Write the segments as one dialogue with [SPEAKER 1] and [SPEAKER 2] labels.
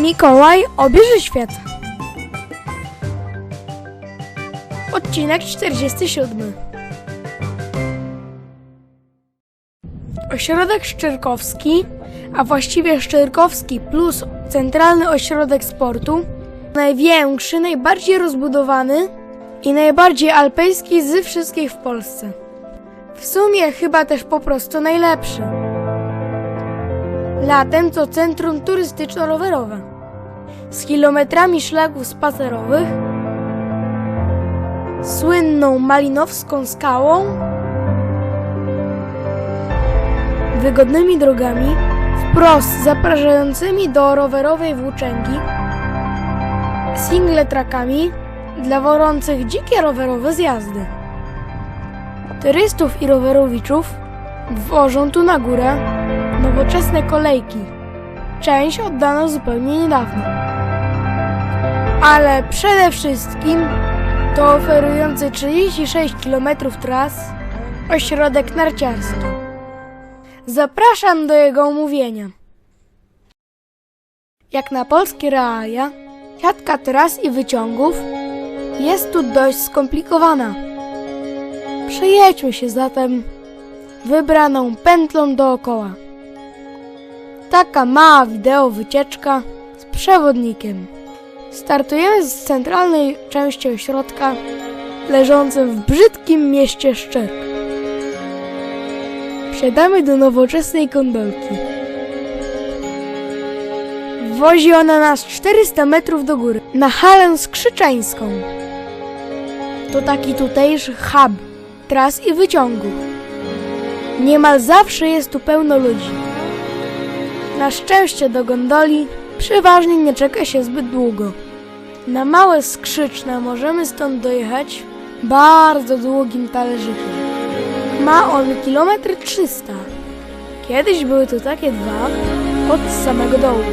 [SPEAKER 1] Mikołaj obierze świat. Odcinek 47. Ośrodek Szczyrkowski, a właściwie Szczyrkowski plus Centralny Ośrodek Sportu, największy, najbardziej rozbudowany i najbardziej alpejski z wszystkich w Polsce. W sumie chyba też po prostu najlepszy. Latem to centrum turystyczno-rowerowe z kilometrami szlaków spacerowych, słynną malinowską skałą, wygodnymi drogami, wprost zapraszającymi do rowerowej włóczęgi, single trackami dla worących dzikie rowerowe zjazdy. Turystów i rowerowiczów wożą tu na górę nowoczesne kolejki. Część oddano zupełnie niedawno. Ale przede wszystkim to oferujący 36 km tras ośrodek narciarski. Zapraszam do jego omówienia. Jak na polskie realia, siatka tras i wyciągów jest tu dość skomplikowana. Przejedźmy się zatem wybraną pętlą dookoła. Taka mała wideo wycieczka z przewodnikiem. Startujemy z centralnej części ośrodka, leżącym w brzydkim mieście Szczerk. Wsiadamy do nowoczesnej gondolki. Wozi ona nas 400 metrów do góry, na halę skrzyczańską. To taki tutejszy hub tras i wyciągów. Niemal zawsze jest tu pełno ludzi. Na szczęście do gondoli przeważnie nie czeka się zbyt długo. Na małe skrzyczne możemy stąd dojechać bardzo długim talerzykiem. Ma on kilometr 300. Kiedyś były tu takie dwa od samego dołu.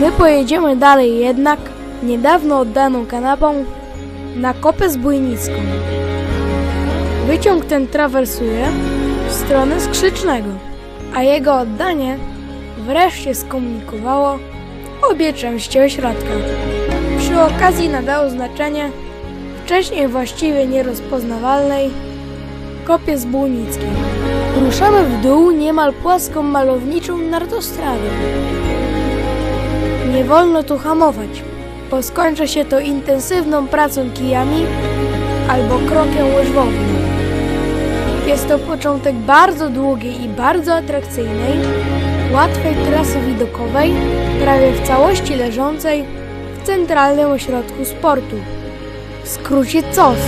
[SPEAKER 1] My pojedziemy dalej jednak niedawno oddaną kanapą na kopę zbójnicką. Wyciąg ten trawersuje w stronę skrzycznego, a jego oddanie wreszcie skomunikowało obie części ośrodka. Przy okazji nadało znaczenie wcześniej właściwie nierozpoznawalnej kopie zbójnickiej. Ruszamy w dół niemal płaską malowniczą nartostradą. Nie wolno tu hamować, bo skończy się to intensywną pracą kijami albo krokiem łyżwowym. Jest to początek bardzo długiej i bardzo atrakcyjnej, łatwej trasy widokowej, prawie w całości leżącej w centralnym ośrodku sportu. W skrócie COS.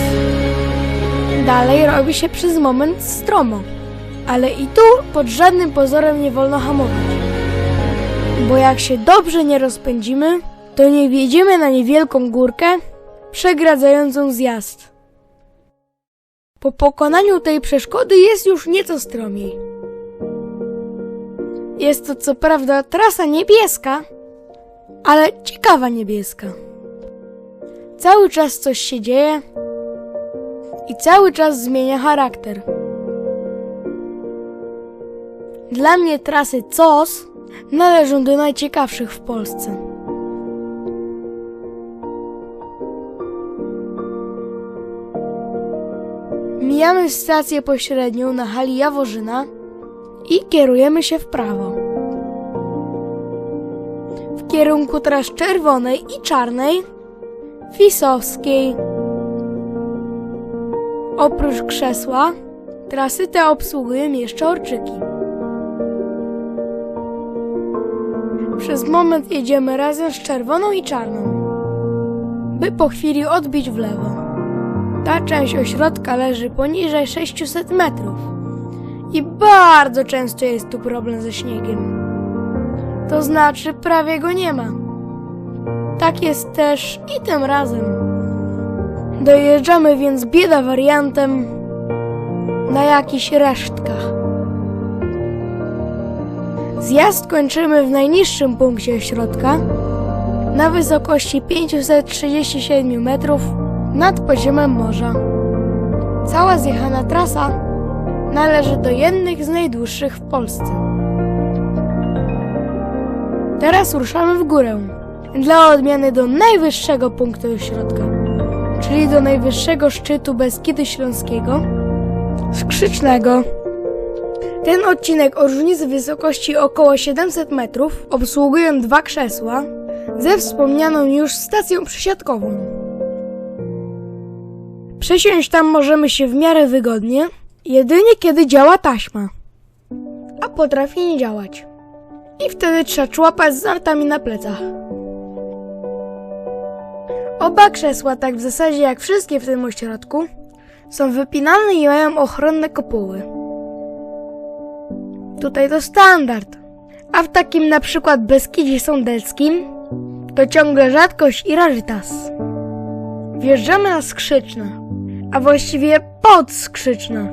[SPEAKER 1] Dalej robi się przez moment stromo, ale i tu pod żadnym pozorem nie wolno hamować. Bo jak się dobrze nie rozpędzimy, to nie wjedziemy na niewielką górkę przegradzającą zjazd. Po pokonaniu tej przeszkody jest już nieco stromiej. Jest to co prawda trasa niebieska, ale ciekawa niebieska. Cały czas coś się dzieje i cały czas zmienia charakter. Dla mnie trasy COS należą do najciekawszych w Polsce. Mijamy stację pośrednią na hali Jaworzyna i kierujemy się w prawo. W kierunku tras czerwonej i czarnej, Fisowskiej. Oprócz krzesła, trasy te obsługują jeszcze orczyki. Przez moment jedziemy razem z czerwoną i czarną, by po chwili odbić w lewo. Ta część ośrodka leży poniżej 600 metrów i bardzo często jest tu problem ze śniegiem. To znaczy prawie go nie ma. Tak jest też i tym razem. Dojeżdżamy więc bieda wariantem na jakichś resztkach. Zjazd kończymy w najniższym punkcie ośrodka na wysokości 537 metrów nad poziomem morza. Cała zjechana trasa należy do jednych z najdłuższych w Polsce. Teraz ruszamy w górę. Dla odmiany do najwyższego punktu ośrodka, czyli do najwyższego szczytu Beskidu Śląskiego, Skrzycznego. Ten odcinek o różnicy wysokości około 700 metrów obsługują dwa krzesła ze wspomnianą już stacją przesiadkową. Przesiąść tam możemy się w miarę wygodnie, jedynie kiedy działa taśma, a potrafi nie działać. I wtedy trzeba człapać z nartami na plecach. Oba krzesła, tak w zasadzie jak wszystkie w tym ośrodku, są wypinane i mają ochronne kopuły. Tutaj to standard. A w takim na przykład Beskidzie Sądeckim to ciągle rzadkość i rarytas. Wjeżdżamy na Skrzyczne, a właściwie pod Skrzyczne.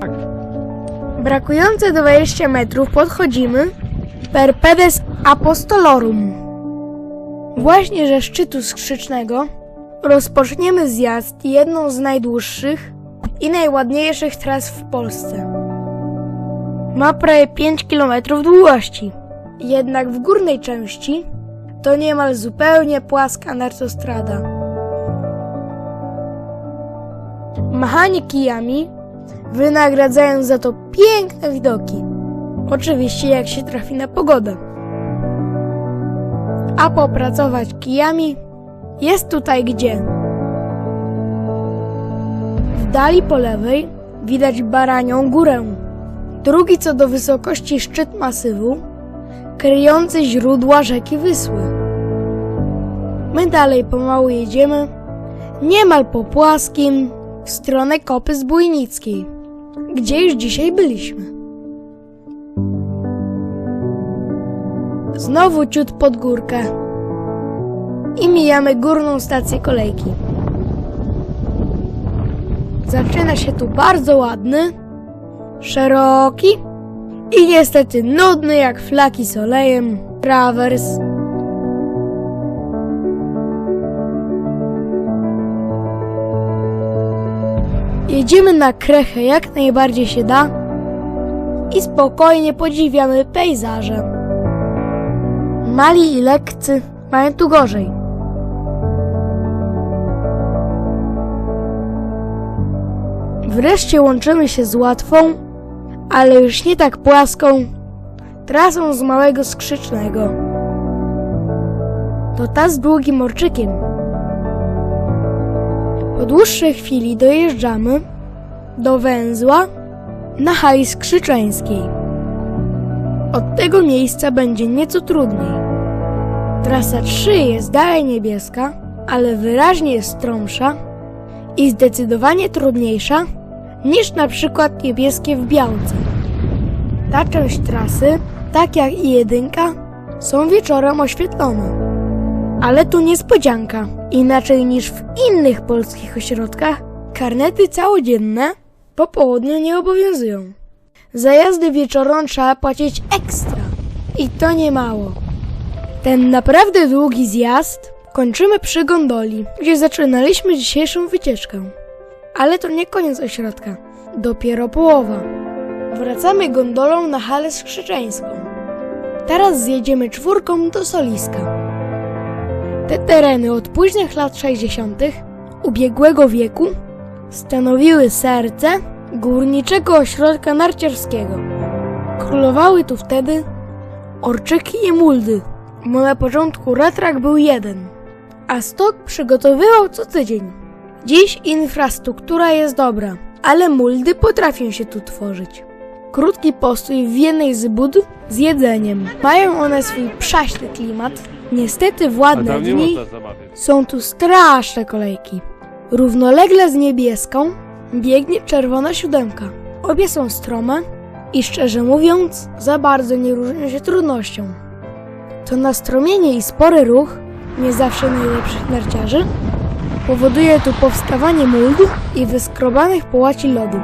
[SPEAKER 1] Brakujące 20 metrów podchodzimy per pedes apostolorum. Właśnie ze szczytu skrzycznego rozpoczniemy zjazd jedną z najdłuższych i najładniejszych tras w Polsce. Ma prawie 5 km długości, jednak w górnej części to niemal zupełnie płaska nartostrada. Machanie kijami wynagradzają za to piękne widoki. Oczywiście jak się trafi na pogodę. A popracować kijami jest tutaj gdzie. W dali po lewej widać Baranią Górę. Drugi co do wysokości szczyt masywu, kryjący źródła rzeki Wysły. My dalej pomału jedziemy, niemal po płaskim, w stronę Kopy Zbójnickiej, gdzie już dzisiaj byliśmy. Znowu ciut pod górkę i mijamy górną stację kolejki. Zaczyna się tu bardzo ładny, szeroki i niestety nudny jak flaki z olejem trawers. Jedziemy na krechę jak najbardziej się da i spokojnie podziwiamy pejzaże. Mali i lekcy mają tu gorzej. Wreszcie łączymy się z łatwą, ale już nie tak płaską, trasą z Małego Skrzycznego. To ta z długim orczykiem. Po dłuższej chwili dojeżdżamy do węzła na hali skrzyczeńskiej. Od tego miejsca będzie nieco trudniej. Trasa 3 jest dalej niebieska, ale wyraźnie jest stromsza i zdecydowanie trudniejsza niż na przykład niebieskie w Białce. Ta część trasy, tak jak i jedynka, są wieczorem oświetlone. Ale tu niespodzianka. Inaczej niż w innych polskich ośrodkach, karnety całodzienne po południu nie obowiązują. Za jazdy wieczorem trzeba płacić ekstra. I to nie mało. Ten naprawdę długi zjazd kończymy przy gondoli, gdzie zaczynaliśmy dzisiejszą wycieczkę. Ale to nie koniec ośrodka. Dopiero połowa. Wracamy gondolą na halę skrzyczeńską. Teraz zjedziemy czwórką do Soliska. Te tereny od późnych lat 60. ubiegłego wieku stanowiły serce górniczego ośrodka narciarskiego. Królowały tu wtedy orczyki i muldy, bo na początku ratrak był jeden, a stok przygotowywał co tydzień. Dziś infrastruktura jest dobra, ale muldy potrafią się tu tworzyć. Krótki postój w jednej z bud z jedzeniem. Mają one swój przaśny klimat. Niestety w ładne
[SPEAKER 2] tam nie
[SPEAKER 1] dni
[SPEAKER 2] można zamawiać.
[SPEAKER 1] są tu straszne kolejki. Równolegle z niebieską biegnie czerwona siódemka. Obie są strome i szczerze mówiąc, za bardzo nie różnią się trudnością. To nastromienie i spory ruch, nie zawsze najlepszych narciarzy, powoduje tu powstawanie muldu i wyskrobanych połaci lodu.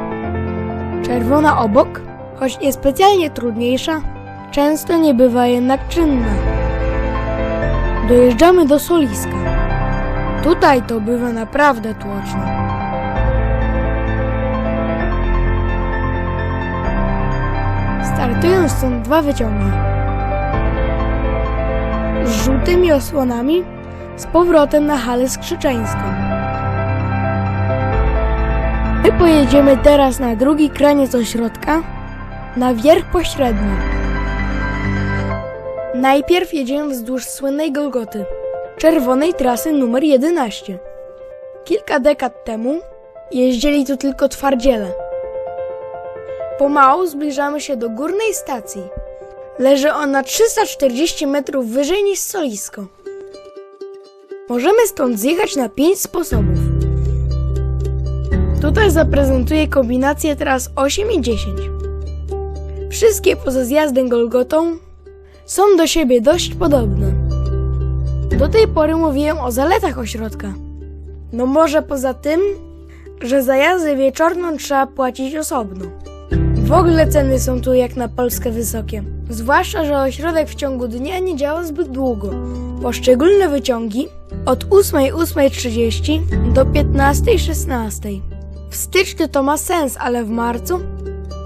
[SPEAKER 1] Czerwona obok, choć niespecjalnie trudniejsza, często nie bywa jednak czynna. Dojeżdżamy do Soliska. Tutaj to bywa naprawdę tłoczno. Startują stąd dwa wyciągi. z żółtymi osłonami z powrotem na halę skrzyczeńską. My pojedziemy teraz na drugi kraniec ośrodka, na wierch pośredni. Najpierw jedziemy wzdłuż słynnej Golgoty, czerwonej trasy numer 11. Kilka dekad temu jeździli tu tylko twardziele. Pomału zbliżamy się do górnej stacji. Leży ona 340 metrów wyżej niż Solisko. Możemy stąd zjechać na 5 sposobów. Tutaj zaprezentuję kombinację tras 8 i 10. Wszystkie poza zjazdem Golgotą są do siebie dość podobne. Do tej pory mówiłem o zaletach ośrodka. No może poza tym, że za jazdę wieczorną trzeba płacić osobno. W ogóle ceny są tu jak na Polskę wysokie. Zwłaszcza, że ośrodek w ciągu dnia nie działa zbyt długo. Poszczególne wyciągi od 8.08.30 do 15.16. W styczniu to ma sens, ale w marcu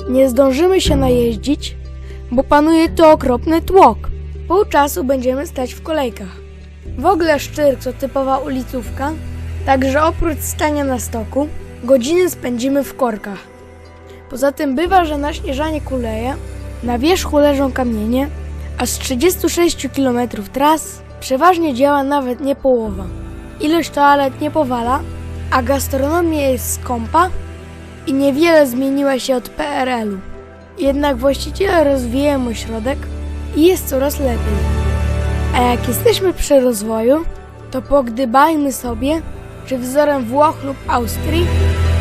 [SPEAKER 1] nie zdążymy się najeździć, bo panuje tu okropny tłok. Pół czasu będziemy stać w kolejkach. W ogóle Szczyrk to typowa ulicówka, także oprócz stania na stoku, godziny spędzimy w korkach. Poza tym bywa, że na śnieżanie kuleje, na wierzchu leżą kamienie, a z 36 km tras przeważnie działa nawet nie połowa. Ilość toalet nie powala, a gastronomia jest skąpa i niewiele zmieniła się od PRL-u. Jednak właściciele rozwijają ośrodek i jest coraz lepiej. A jak jesteśmy przy rozwoju, to pogdybajmy sobie, czy wzorem Włoch lub Austrii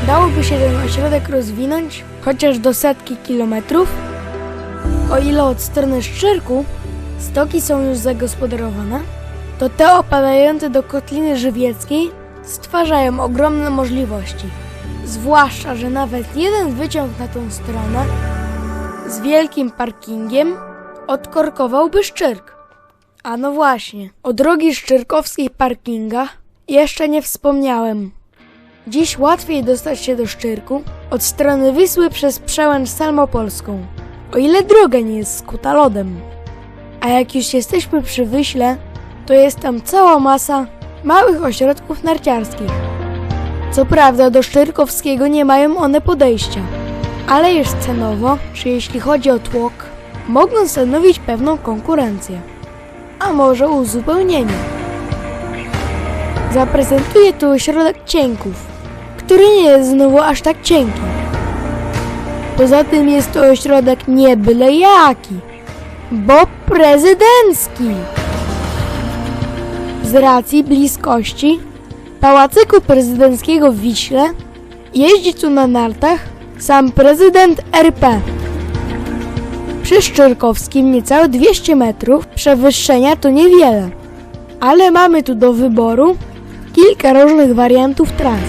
[SPEAKER 1] dałoby się ten ośrodek rozwinąć chociaż do setki kilometrów? O ile od strony Szczyrku stoki są już zagospodarowane, to te opadające do kotliny żywieckiej stwarzają ogromne możliwości. Zwłaszcza, że nawet jeden wyciąg na tą stronę z wielkim parkingiem odkorkowałby Szczyrk. A no właśnie, o drogi szczyrkowskiej parkingach jeszcze nie wspomniałem. Dziś łatwiej dostać się do Szczyrku od strony Wisły przez przełęcz Salmopolską, o ile droga nie jest skuta lodem. A jak już jesteśmy przy Wyśle, to jest tam cała masa małych ośrodków narciarskich. Co prawda do Szczyrkowskiego nie mają one podejścia, ale już cenowo, czy jeśli chodzi o tłok, mogą stanowić pewną konkurencję. A może uzupełnienie. Zaprezentuję tu ośrodek cienków, który nie jest znowu aż tak cienki. Poza tym jest to ośrodek nie byle jaki, bo prezydencki. Z racji bliskości pałacyku prezydenckiego w Wiśle jeździ tu na nartach sam prezydent RP. Przy Szczyrkowskim niecałe 200 metrów przewyższenia to niewiele, ale mamy tu do wyboru kilka różnych wariantów tras.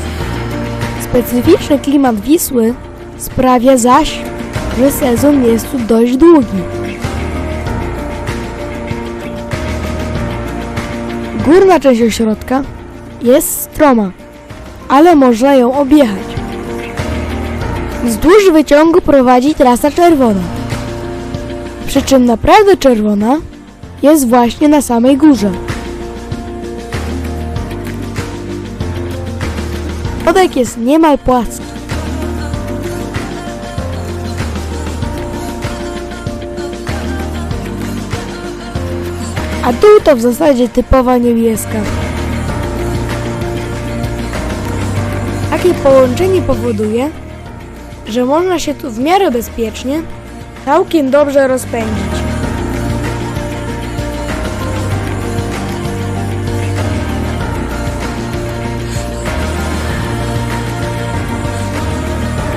[SPEAKER 1] Specyficzny klimat Wisły sprawia zaś, że sezon jest tu dość długi. Górna część ośrodka jest stroma, ale można ją objechać. Wzdłuż wyciągu prowadzi trasa czerwona. Przy czym naprawdę czerwona jest właśnie na samej górze. Podek jest niemal płaski. A dół to w zasadzie typowa niebieska. Takie połączenie powoduje, że można się tu w miarę bezpiecznie całkiem dobrze rozpędzić.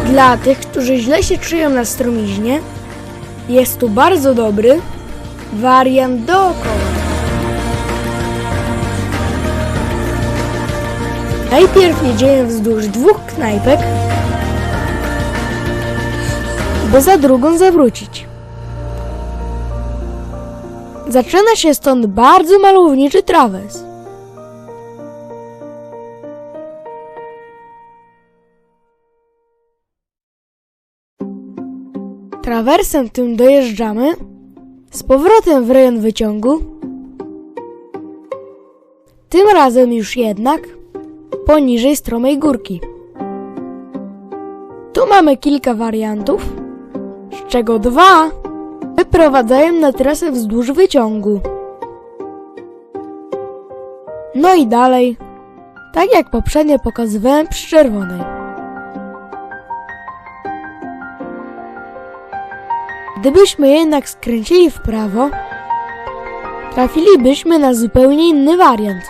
[SPEAKER 1] Dla tych, którzy źle się czują na strumiźnie, jest tu bardzo dobry wariant dookoła. Najpierw jedziemy wzdłuż dwóch knajpek, by za drugą zawrócić. Zaczyna się stąd bardzo malowniczy trawers. Trawersem tym dojeżdżamy z powrotem w rejon wyciągu Tym razem już jednak poniżej stromej górki. Tu mamy kilka wariantów, z czego dwa wyprowadzają na trasę wzdłuż wyciągu. No i dalej, tak jak poprzednio pokazywałem przy czerwonej. Gdybyśmy jednak skręcili w prawo, trafilibyśmy na zupełnie inny wariant.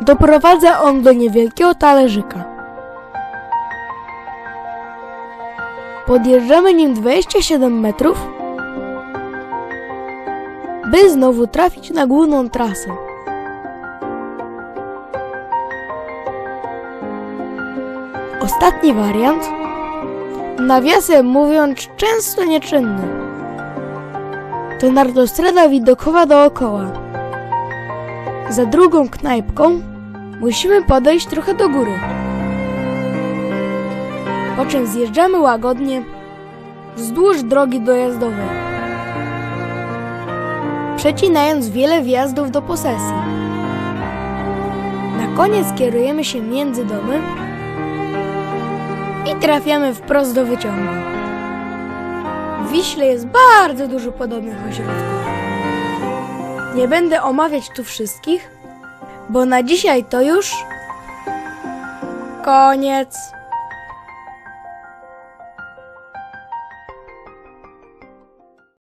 [SPEAKER 1] Doprowadza on do niewielkiego talerzyka. Podjeżdżamy nim 27 metrów, by znowu trafić na główną trasę. Ostatni wariant, nawiasem mówiąc, często nieczynny. To nardostrada widokowa dookoła. Za drugą knajpką musimy podejść trochę do góry. Po czym zjeżdżamy łagodnie wzdłuż drogi dojazdowej, przecinając wiele wjazdów do posesji. Na koniec kierujemy się między domy i trafiamy wprost do wyciągu. W Wiśle jest bardzo dużo podobnych ośrodków. Nie będę omawiać tu wszystkich, bo na dzisiaj to już koniec.